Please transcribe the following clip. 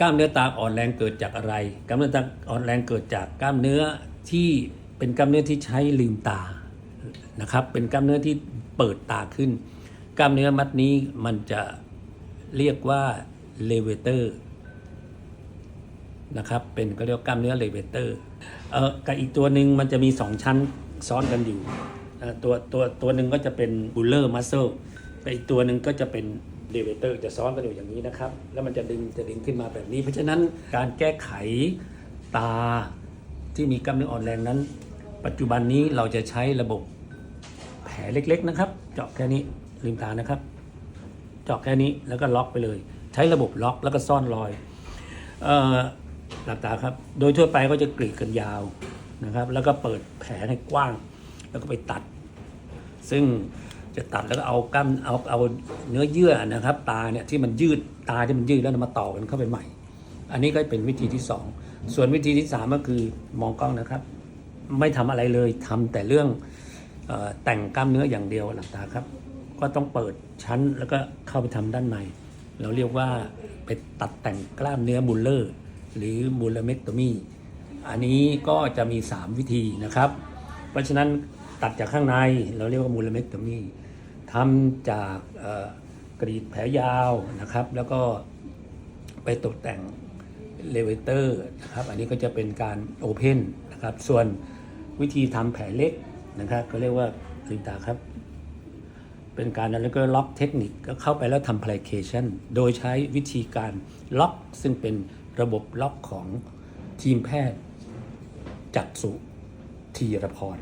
กล้ามเนื้อตาอ่อนแรงเกิดจากอะไร กล้ามเนื้อตาอ่อนแรงเกิดจากกล้ามเนื้อที่เป็นกล้ามเนื้อที่ใช้ลืมตานะครับ เป็นกล้ามเนื้อที่เปิดตาขึ้น กล้ามเนื้อมัดนี้มันจะเรียกว่าเลเวเตอร์นะครับ เป็นก็เรียกกล้ามเนื้อเลเวเตอร์เออกับอีกตัวหนึ่งมันจะมีสองชั้นซ้อนกันอยู่ ตัวตัวตัวหนึ่งก็จะเป็นบูลเลอร์มัสเซลกับอีกตัวหนึ่งก็จะเป็น เลเวเตอร์จะซ้อนกันอยู่อย่างนี้นะครับ แล้วมันจะดึงจะดึงขึ้นมาแบบนี้ เพราะฉะนั้นการแก้ไขตาที่มีกล้ามเนื้ออ่อนแรงนั้น ปัจจุบันนี้เราจะใช้ระบบแผลเล็กๆนะครับ เจาะแค่นี้ลืมตานะครับ เจาะแค่นี้แล้วก็ล็อกไปเลย ใช้ระบบล็อกแล้วก็ซ่อนรอยหลับตาครับ โดยทั่วไปก็จะกรีดกันยาวนะครับ แล้วก็เปิดแผลให้กว้าง แล้วก็ไปตัด ซึ่ง จะตัดแล้วก็เอากล้ามเอาเอาเนื้อเยื่อนะครับ ตาเนี่ยที่มันยืดตาที่มันยืดแล้วมาต่อกันเข้าไปใหม่ อันนี้ก็เป็นวิธีที่สองส่วนวิธีที่สามก็คือมองกล้องนะครับ ไม่ทำอะไรเลยทำแต่เรื่องออแต่งกล้ามเนื้ออย่างเดียวหลับตาครับ ก็ต้องเปิดชั้นแล้วก็เข้าไปทำด้านใน เราเรียกว่าไปตัดแต่งกล้ามเนื้อบูลเลอร์ หรือบูลเลเมกโตมีอันนี้ก็จะมี 3 วิธีนะครับ เพราะฉะนั้นตัดจากข้างในเราเรียกว่าบูลเลเมกโตมี ทำจากกรีดแผลยาวนะครับ แล้วก็ไปตกแต่งเลเวเตอร์นะครับ อันนี้ก็จะเป็นการโอเพนนะครับ ส่วนวิธีทำแผลเล็กนะครับก็เรียกว่าลืมตาครับ เป็นการแล้วก็ล็อกเทคนิคก็เข้าไปแล้วทำ application โดยใช้วิธีการล็อก ซึ่งเป็นระบบล็อกของทีมแพทย์จัดสุธีรพร